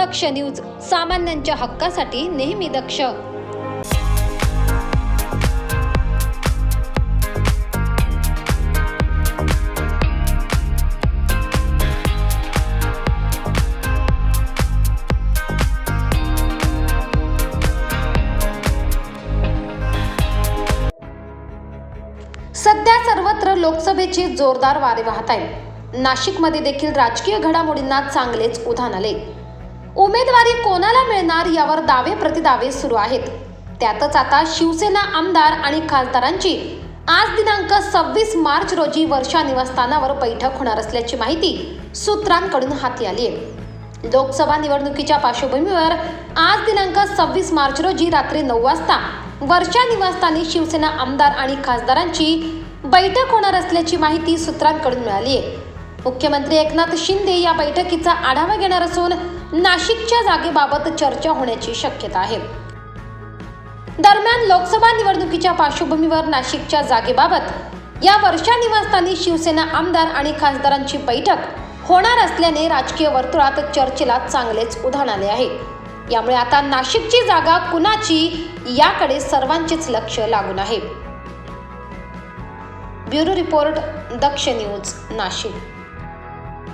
दक्ष news सामान्यांच्या हक्कासाठी नेहमी दक्ष. सध्या सर्वत्र लोकसभेची जोरदार वारे वाहत आहे नाशिकमध्ये देखील राजकीय घडामोडींना चांगलेच उधाण आले. उमेदवारी कोणाला मिळणार यावर दावे प्रतिदावे सुरू आहेत. त्यातच आता शिवसेना आमदार आणि खासदारांची आज दिनांक सव्वीस मार्च रोजी वर्षा निवासस्थानावर बैठक होणार असल्याची माहिती सूत्रांकडून हाती आली आहे. लोकसभा निवडणुकीच्या पार्श्वभूमीवर आज दिनांक सव्वीस मार्च रोजी रात्री नऊ वाजता वर्षा निवासस्थानी शिवसेना आमदार आणि खासदारांची बैठक होणार असल्याची माहिती सूत्रांकडून मिळाली आहे. मुख्यमंत्री एकनाथ शिंदे या बैठकीचा आढावा घेणार असून नाशिकच्या जागेबाबत चर्चा होण्याची शक्यता आहे. दरम्यान लोकसभा निवडणुकीच्या पार्श्वभूमीवर नाशिकच्या जागेबाबत या वर्षा निवासस्थानी शिवसेना आमदार आणि खासदारांची बैठक होणार असल्याने राजकीय वर्तुळात चर्चेला चांगलेच उधाण आले आहे. यामुळे आता नाशिकची जागा कुणाची याकडे सर्वांचेच लक्ष लागून आहे. Bureau report Daksh news Nashik.